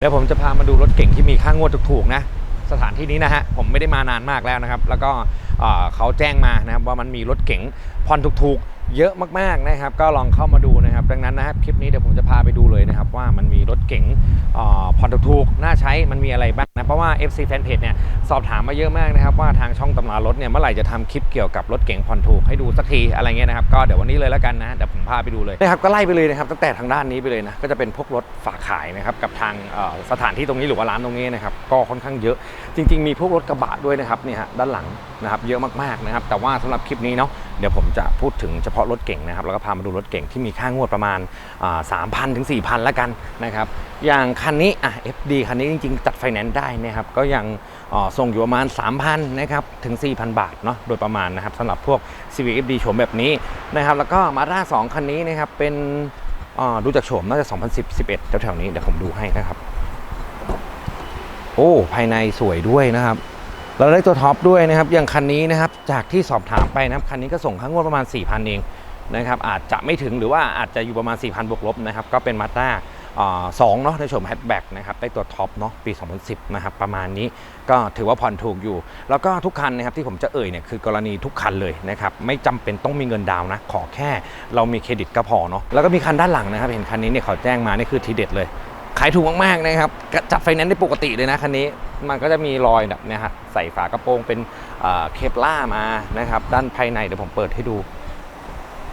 เดี๋ยวผมจะพามาดูรถเก่งที่มีค่างวดถูกๆนะ สถานที่นี้นะฮะผมไม่ได้มานานมากแล้วนะครับ แล้วก็เขาแจ้งมานะครับว่ามันมีรถเก๋งผ่อนถูกๆ เยอะมากๆนะครับ ก็ลองเข้ามาดูนะครับ ดังนั้นนะครับคลิปนี้เดี๋ยวผมจะพาไปดูเลยนะครับว่ามันมีรถเก๋งเอ่อผ่อนถูกๆ น่าใช้มันมีอะไรบ้างนะเพราะว่า FC Fanpage เนี่ยสอบถามมาเยอะมากนะครับว่าทางช่องตำรารถเนี่ยเมื่อไหร่จะทำคลิปเกี่ยวกับรถเก๋งผ่อนถูกให้ดูสักทีอะไรเงี้ยนะครับก็เดี๋ยววันนี้เลยแล้วกันนะเดี๋ยวผมพาไปดูเลยนะครับก็ไล่ไปเลยนะครับตั้งแต่ทางด้านนี้ไปเลยนะก็จะเป็นพวกรถฝากขายนะครับกับทางสถานที่ตรงนี้หรือว่าร้านตรงนี้นะครับก็ค่อนข้างเยอะจริง ๆ มีพวกรถกระบะด้วยนะครับนี่ฮะด้านหลังนะครับเยอะมากๆนะครับ แต่ว่าสำหรับคลิปนี้เนาะเดี๋ยวผมจะพูดถึงเฉพาะรถเก่งนะครับแล้วก็พามาดูรถเก่งที่มีค่างวดประมาณสามพันถึงสี่พันละกันนะครับอย่างคันนี้อะ FD คันนี้จริง ๆ จัดไฟแนนซ์ได้นะครับก็ยังส่งอยู่ประมาณ 3,000นะครับถึง 4,000 บาทเนาะโดยประมาณนะครับสำหรับพวก Civic FD โฉมแบบนี้นะครับแล้วก็มาด้า2คันนี้นะครับเป็นดูจากโฉมน่าจะ 2010 11แถวๆนี้เดี๋ยวผมดูให้นะครับ โอ้ภายในสวยด้วยนะครับ เราได้ตัวท็อปด้วยนะครับอย่างคันนี้นะครับ จากที่สอบถามไปนะครับคันนี้ก็ส่งข้างวดประมาณ 4,000 เองนะครับอาจจะไม่ถึงหรือว่าอาจจะอยู่ประมาณ 4,000 บวกลบนะครับก็เป็นมาด้าสองเนาะในโฉมแฮชแบ็กนะครับได้ตัวท็อปเนาะปี 2010 นะครับประมาณนี้ก็ถือว่าผ่อนถูกอยู่ แล้วก็ทุกคันนะครับที่ผมจะเอ่ยเนี่ยคือกรณีทุกคันเลยนะครับไม่จำเป็นต้องมีเงินดาวน์นะ ขอแค่เรามีเครดิตก็พอเนาะแล้วก็มีคันด้านหลังนะครับ เห็นคันนี้เนี่ยเขาแจ้งมานี่คือทีเด็ดเลย ขายถูกมากๆนะครับจัดไฟแนนซ์ได้ปกติเลยนะคันนี้มันก็จะมีรอยแบบนี้ฮะใส่ฝากระโปรงเป็นเอ่อเคปล่ามานะครับ ด้านภายในเดี๋ยวผมเปิดให้ดู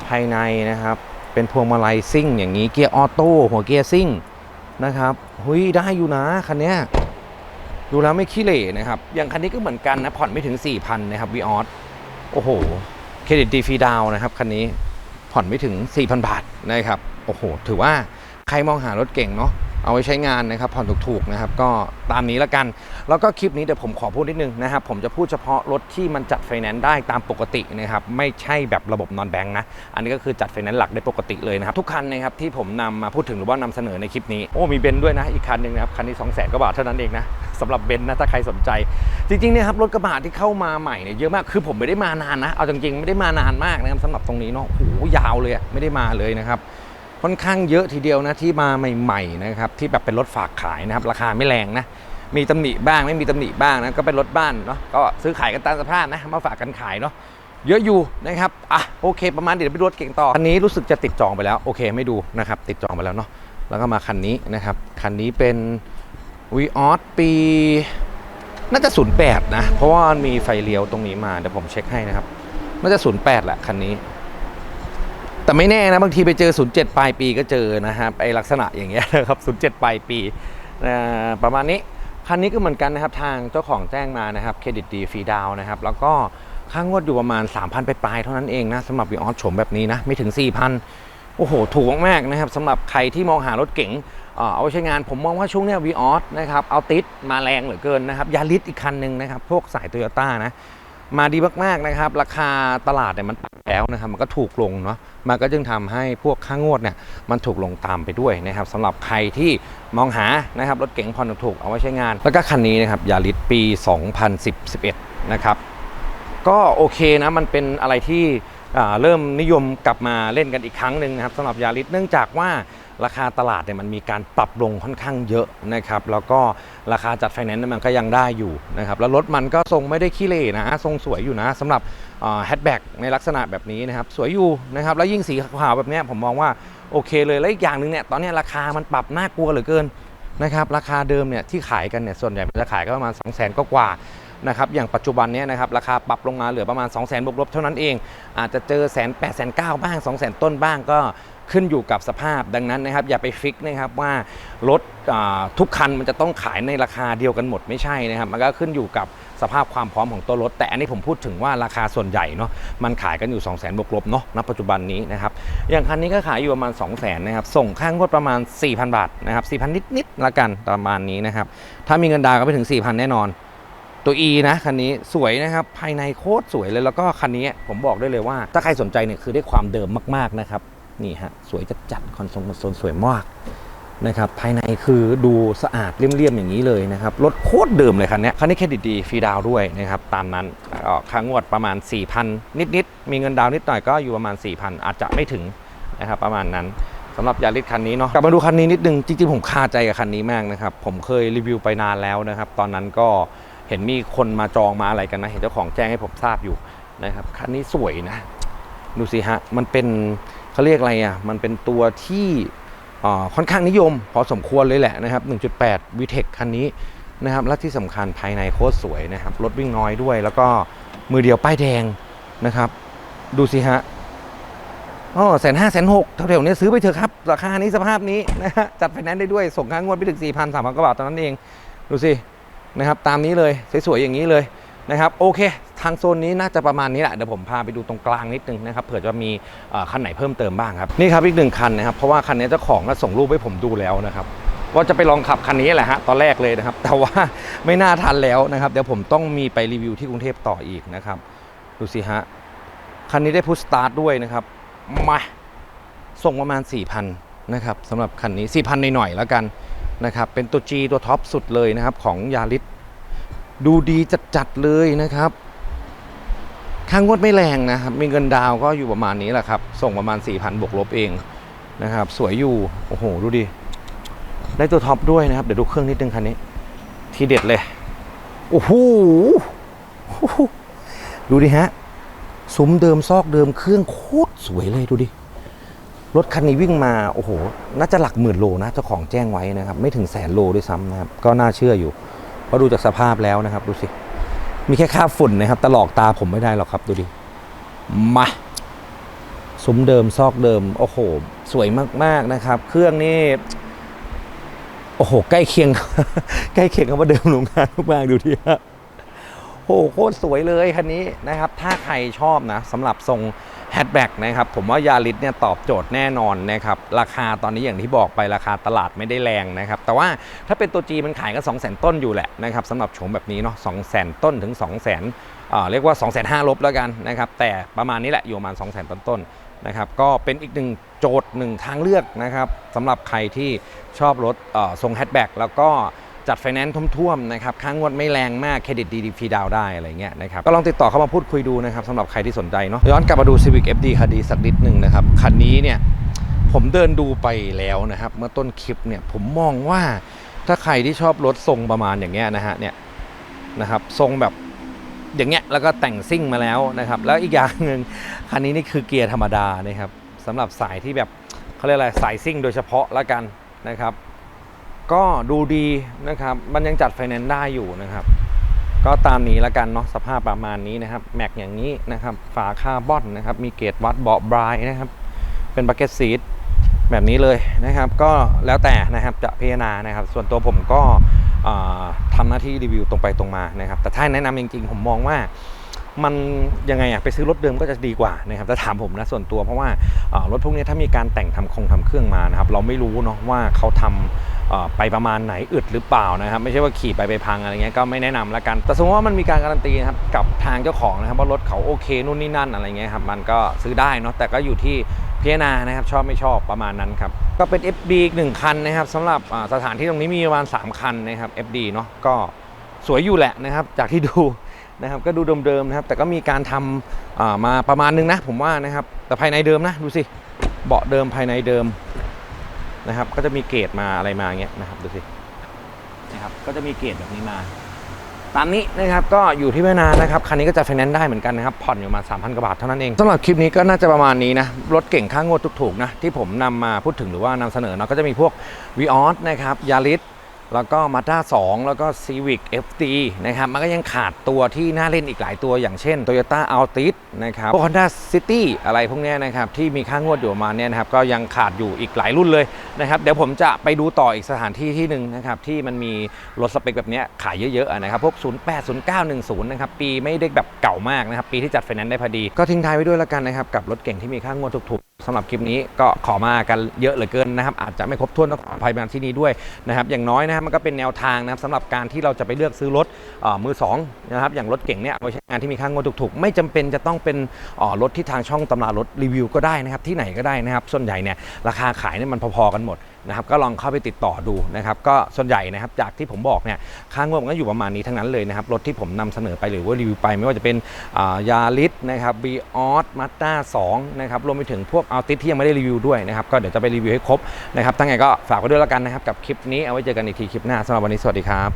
ภายในนะครับ เป็นพวงมาลัยซิ่ง อย่างนี้เกียร์ออโต้หัวเกียร์ซิ่งนะครับหุยได้อยู่นะคันนี้ดูแล้วไม่ขี้เหร่นะครับ อย่างคันนี้ก็เหมือนกันนะ ผ่อนไม่ถึง 4,000 นะครับวีออสโอ้โห เครดิตดีฟรีดาวน์นะครับ คันนี้ผ่อนไม่ถึง 4,000 บาทนะครับ โอ้โห ถือว่าใครมองหารถเก่งเนาะ เอาไว้ใช้งานนะครับผ่อนถูกๆนะครับก็ตามนี้ละกัน แล้วก็คลิปนี้เดี๋ยวผมขอพูดนิดนึงนะครับผมจะพูดเฉพาะรถที่มันจัดไฟแนนซ์ได้ตามปกตินะครับไม่ใช่แบบระบบนอนแบงค์นะอันนี้ก็คือจัดไฟแนนซ์หลักได้ปกติเลยนะครับทุกคันนะครับที่ผมนำมาพูดถึงหรือว่านำเสนอในคลิปนี้โอ้มีเบนซ์ด้วยนะอีกคันหนึ่งนะครับคันนี้2 0 0 0 0 0กว่าบาทเท่านั้นเองนะสำหรับเบนซ์นะถ้าใครสนใจ จริงๆเนี่ยครับรถกระบะที่เข้ามาใหม่เนี่ยเยอะมากคือผมไม่ได้มานานนะเอาจริงๆไม่ได้มานานมากนะครับสำหรับตรงนี้เนาะโอ้ยาวเลยไม่ได้มาเลยนะครับ ค่อนข้างเยอะทีเดียวนะที่มาใหม่ๆนะครับที่แบบเป็นรถฝากขายนะครับ ราคาไม่แรงนะมีตำหนิบ้างไม่มีตำหนิบ้างนะก็เป็นรถบ้านเนาะก็ซื้อขายกันตามสภาพนะมาฝากกันขายเนาะเยอะอยู่นะครับอะโอเค ประมาณเดี๋ยวไปดูรถเก่งต่อคันนี้รู้สึกจะติดจองไปแล้วโอเคไม่ดูนะครับติดจองไปแล้วเนาะแล้วก็มาคันนี้นะครับคันนี้เป็นวีออสปีน่าจะ 08 นะ เพราะว่ามันมีไฟเลี้ยวตรงนี้มา เดี๋ยวผมเช็คให้นะครับ น่าจะ 08แหละคันนี้ แต่ไม่แน่นะบางทีไปเจอ 07 ปลายปีก็เจอนะครับไอลักษณะอย่างเงี้ยนะครับ 07 ปลายปีประมาณนี้คันนี้ก็เหมือนกันนะครับทางเจ้าของแจ้งมานะครับเครดิตดีฟรีดาวนะครับแล้วก็ค่างวดอยู่ประมาณ 3,000 ไปปลายเท่านั้นเองนะสำหรับวีออสโฉมแบบนี้นะไม่ถึง 4,000 โอ้โห ถูกมากๆนะครับสำหรับใครที่มองหารถเก๋งเอาใช้งานผมมองว่าช่วงนี้วีออสนะครับเอาติดมาแรงเหลือเกินนะครับยาริสอีกคันหนึ่งนะครับพวกสายโตโยต้านะ มาดีมากๆนะครับ ราคาตลาดเนี่ยมันปรับแล้วนะครับ มันก็ถูกลงเนาะมันก็จึงทำให้พวกค่างวดเนี่ยมันถูกลงตามไปด้วยนะครับสำหรับใครที่มองหานะครับรถเก๋งผ่อนถูกเอาไว้ใช้งาน แล้วก็คันนี้นะครับยาริสปี 2011 นะครับก็โอเคนะมันเป็นอะไรที่เริ่มนิยมกลับมาเล่นกันอีกครั้งหนึ่งนะครับสำหรับยาริสเนื่องจากว่า ราคาตลาดเนี่ยมันมีการปรับลงค่อนข้างเยอะนะครับแล้วก็ราคาจัดไฟแนนซ์มันก็ยังได้อยู่นะครับแล้วรถมันก็ทรงไม่ได้ขี้เหร่นะทรงสวยอยู่นะสำหรับแฮชแบ็กในลักษณะแบบนี้นะครับสวยอยู่นะครับแล้วยิ่งสีขาวแบบนี้ผมมองว่าโอเคเลยแล้วอีกอย่างหนึ่งเนี่ยตอนนี้ราคามันปรับน่ากลัวเหลือเกินนะครับราคาเดิมเนี่ยที่ขายกันเนี่ยส่วนใหญ่มันจะขายก็ประมาณ2 0 0 0 0 0ก็กว่า นะครับอย่างปัจจุบันนี้นะครับราคาปรับลงมาเหลือประมาณ 2 0 0 0 0 0บวกลบเท่านั้นเอง อาจจะเจอแสนแปดแสนเก้าบ้าง2 0 0 0 0 0 ต้นบ้างก็ขึ้นอยู่กับสภาพดังนั้นนะครับ อย่าไปฟิกนะครับว่ารถทุกคันมันจะต้องขายในราคาเดียวกันหมดไม่ใช่นะครับ มันก็ขึ้นอยู่กับสภาพความพร้อมของตัวรถ แต่อันนี้ผมพูดถึงว่าราคาส่วนใหญ่เนาะมันขายกันอยู่ 2 0 0 0 0 0บวกลบเนาะณปัจจุบันนี้นะครับอย่างคันนี้ก็ขายอยู่ประมาณ 2 0 0 0 0 0นะครับส่งข้างงวดประมาณ 4,000 บาทนะครับ4,000 นิดๆละกันประมาณนี้นะครับถ้ามีเงินดาวน์ก็ไปถึง 4,000 แน่นอน ตัว E นะคันนี้สวยนะครับภายในโคตรสวยเลยแล้วก็คันนี้ผมบอกได้เลยว่า ถ้าใครสนใจเนี่ยคือได้ความเดิมมากๆนะครับนี่ฮะสวยจัดจัดคอนโซลคอนโซลสวยมากนะครับภายในคือดูสะอาดเลี่ยมๆอย่างนี้เลยนะครับรถโคตรเดิมเลยคันนี้คันนี้เครดิตดีฟรีดาวด้วยนะครับตามนั้นออค่างวดประมาณ 4,000 นิดๆมีเงินดาวน์นิดหน่อยก็อยู่ประมาณ 4,000 อาจจะไม่ถึงนะครับประมาณนั้นสำหรับยาริสคันนี้เนาะกลับมาดูคันนี้นิดนึงจริงๆผมคาใจกับคันนี้มากนะครับผมเคยรีวิวไปนานแล้วนะครับตอนนั้นก็ เห็นมีคนมาจองมาอะไรกันนะ เห็นเจ้าของแจ้งให้ผมทราบอยู่นะครับคันนี้สวยนะ ดูสิฮะ มันเป็นเขาเรียกอะไรอะ มันเป็นตัวที่ค่อนข้างนิยม พอสมควรเลยแหละนะครับ 1.8 v t e c คันนี้นะครับ และที่สำคัญภายในโคตรสวยนะครับ รถวิ่งน้อยด้วย แล้วก็มือเดียวป้ายแดงนะครับ ดูสิฮะอ๋อแสนห้าแสนหกแถวๆนี้ซื้อไปเถอะครับ ราคานี้สภาพนี้นะฮะจัดไฟแนนซ์ได้ด้วย ส่งค่างวดไปถึง4 0 0 0 3 0 0กว่าบาทตอนนั้นเอง ดูสิ นะครับตามนี้เลยสวยๆอย่างนี้เลยนะครับโอเค ทางโซนนี้น่าจะประมาณนี้แหละเดี๋ยวผมพาไปดูตรงกลางนิดนึงนะครับเผื่อจะมีคันไหนเพิ่มเติมบ้างครับนี่ครับอีกหนึ่งคันนะครับเพราะว่าคันนี้เจ้าของก็ส่งรูปให้ผมดูแล้วนะครับว่าจะไปลองขับคันนี้แหละฮะตอนแรกเลยนะครับ แต่ว่าไม่น่าทันแล้วนะครับ เดี๋ยวผมต้องมีไปรีวิวที่กรุงเทพต่ออีกนะครับ ดูสิฮะคันนี้ได้พุชสตาร์ทด้วยนะครับมาส่งประมาณ4,000นะครับสำหรับคันนี้4,000หน่อยๆแล้วกัน นะครับเป็นตัว G ตัวท็อปสุดเลยนะครับของยาริสดูดีจัดๆเลยนะครับค่างวดไม่แรงนะครับ มีเงินดาวก็อยู่ประมาณนี้แหละครับ ส่งประมาณ 4,000บวกลบเองนะครับ สวยอยู่ โอ้โห ดูดิ ได้ตัวท็อปด้วยนะครับ เดี๋ยวดูเครื่องนิดนึงคันนี้ ทีเด็ดเลย โอ้โหโอ้โหดูดิฮะ ซุ้มเดิมซอกเดิมเครื่องโคตรสวยเลยดูดิ รถคันนี้วิ่งมาโอ้โหน่าจะหลักหมื่นโลนะเจ้าของแจ้งไว้นะครับ ไม่ถึงแสนโลด้วยซ้ำนะครับก็น่าเชื่ออยู่เพราะดูจากสภาพแล้วนะครับ ดูสิ มีแค่คราฝุ่นนะครับตลอกตาผมไม่ได้หรอกครับดูดิมาซุ้มเดิมซอกเดิม โอ้โห สวยมาก ๆ นะครับ เครื่องนี่โอ้โห ใกล้เคียง ใกล้เคียงกับว่าเดิมโรงงานมากๆดูดิฮะโอ้โหโคตรสวยเลยคันนี้นะครับ ถ้าใครชอบนะสำหรับทรง แฮชแบ็กนะครับผมว่ายาริสเนี่ยตอบโจทย์แน่นอนนะครับราคาตอนนี้อย่างที่บอกไปราคาตลาดไม่ได้แรงนะครับแต่ว่าถ้าเป็นตัว G มันขายก็2 0 0 0 0 ต้นอยู่แหละนะครับสำหรับโฉมแบบนี้เนาะ2 0 0 0 0 ต้นถึง 2 0 0 0 0 0อ่าเรียกว่า 2 5 0 0 0ลบแล้วกันนะครับแต่ประมาณนี้แหละอยู่ประมาณ 2 0 0 0 0 ต้นต้นนะครับก็เป็นอีกหนึ่งโจทย์หนึ่งทางเลือกนะครับสำหรับใครที่ชอบรถทรงแฮชแบ็กแล้วก็ จัดไฟแนนซ์ท่วมๆนะครับค่างวดไม่แรงมากเครดิตดีฟรีดาวได้อะไรเงี้ยนะครับก็ลองติดต่อเข้ามาพูดคุยดูนะครับสำหรับใครที่สนใจเนาะย้อนกลับมาดู Civic FD คันนี้สักนิดหนึ่งนะครับคันนี้เนี่ยผมเดินดูไปแล้วนะครับ เมื่อต้นคลิปเนี่ยผมมองว่าถ้าใครที่ชอบรถทรงประมาณอย่างเงี้ยนะฮะเนี่ยนะครับทรงแบบอย่างเงี้ยแล้วก็แต่งซิ่งมาแล้วนะครับ แล้วอีกอย่างหนึ่งคันนี้นี่คือเกียร์ธรรมดานะครับสำหรับสายที่แบบเขาเรียกอะไรสายซิ่งโดยเฉพาะละกันนะครับ ก็ดูดีนะครับ มันยังจัดไฟแนนซ์ได้อยู่นะครับ ก็ตามนี้ละกันเนาะสภาพประมาณนี้นะครับ แม็กอย่างนี้นะครับ ฝาคาร์บอนนะครับ มีเกจวัดเบาะบรายนะครับ เป็นบักเก็ตซีทแบบนี้เลยนะครับ ก็แล้วแต่นะครับจะพิจารณานะครับ ส่วนตัวผมก็อ่าทำหน้าที่รีวิวตรงไปตรงมานะครับ แต่ถ้าแนะนำจริงๆ ผมมองว่ามันยังไงอะไปซื้อรถเดิมก็จะดีกว่านะครับถ้าถามผมนะส่วนตัวเพราะว่ารถพวกนี้ถ้ามีการแต่งทำคงทำเครื่องมานะครับ เราไม่รู้เนาะว่าเขาทำเอ่อ ไปประมาณไหนอึดหรือเปล่านะครับ ไม่ใช่ว่าขี่ไปไปพังอะไรเงี้ยก็ไม่แนะนำละกัน แต่สมมติว่ามันมีการการันตีนะครับกับทางเจ้าของนะครับว่ารถเขาโอเคนู่นนี่นั่นอะไรเงี้ยครับมันก็ซื้อได้เนาะแต่ก็อยู่ที่พิจารณานะครับชอบไม่ชอบประมาณนั้นครับก็เป็น FD อีกหนึ่งคันนะครับสำหรับสถานที่ตรงนี้มีประมาณ 3 คันนะครับ FD เนาะก็สวยอยู่แหละนะครับจากที่ดูนะครับก็ดูเดิมๆนะครับ แต่ก็มีการทำมาประมาณนึงนะผมว่านะครับแต่ภายในเดิมนะดูสิเบาะเดิมภายในเดิม นะครับ ก็จะมีเกรดมาอะไรมาอย่างเงี้ยนะครับดูสินะครับก็จะมีเกรดแบบนี้มา ตามนี้นะครับก็อยู่ที่แม่นานะครับคันนี้ก็จะไฟแนนซ์ได้เหมือนกันนะครับผ่อนอยู่มา 3,000กว่าบาทเท่านั้นเองสำหรับคลิปนี้ก็น่าจะประมาณนี้นะรถเก่งค่างวดถูกๆนะที่ผมนำมาพูดถึงหรือว่านำเสนอเนาะก็จะมีพวกวีออสนะครับยาริส แล้วก็ Mazda 2แล้วก็ Civic FD นะครับ มันก็ยังขาดตัวที่น่าเล่นอีกหลายตัวอย่างเช่น Toyota Altis นะครับ Honda City อะไรพวกนี้นะครับ ที่มีค่างวดอยู่ประมาณเนี้ยนะครับ ก็ยังขาดอยู่อีกหลายรุ่นเลยนะครับ เดี๋ยวผมจะไปดูต่ออีกสถานที่ที่หนึ่งนะครับ ที่มันมีรถสเปคแบบนี้ขายเยอะๆนะครับ พวก 08 09 10 นะครับ ปีไม่ได้แบบเก่ามากนะครับ ปีที่จัดไฟแนนซ์ได้พอดี ก็ทิ้งท้ายไว้ด้วยแล้วกันนะครับ กับรถเก่งที่มีค่างวดถูกๆ สำหรับคลิปนี้ก็ขอมากันเยอะเหลือเกินนะครับ อาจจะไม่ครบถ้วนต้องขออภัยมาที่นี้ด้วยนะครับอย่างน้อยนะครับมันก็เป็นแนวทางนะครับสำหรับการที่เราจะไปเลือกซื้อรถอมือสองนะครับอย่างรถเก่งเนี่ยเอาไปใช้งานที่มีค่างวดถูกๆ ไม่จำเป็นจะต้องเป็นรถที่ทางช่องตำรารถรีวิวก็ได้นะครับที่ไหนก็ได้นะครับส่วนใหญ่เนี่ยราคาขายเนี่ยมันพอๆกันหมด นะครับก็ลองเข้าไปติดต่อดูนะครับก็ส่วนใหญ่นะครับจากที่ผมบอกเนี่ยค่างวดมันก็อยู่ประมาณนี้ทั้งนั้นเลยนะครับรถที่ผมนำเสนอไปหรือว่ารีวิวไป ไม่ว่าจะเป็นยาลิสนะครับบีออสมาต้า2นะครับรวมไปถึงพวกอัลติที่ยังไม่ได้รีวิวด้วยนะครับก็เดี๋ยวจะไปรีวิวให้ครบนะครับทั้งไงก็ฝากไว้ด้วยแล้วกันนะครับกับคลิปนี้เอาไว้เจอกันอีกทีคลิปหน้าสำหรับวันนี้สวัสดีครับ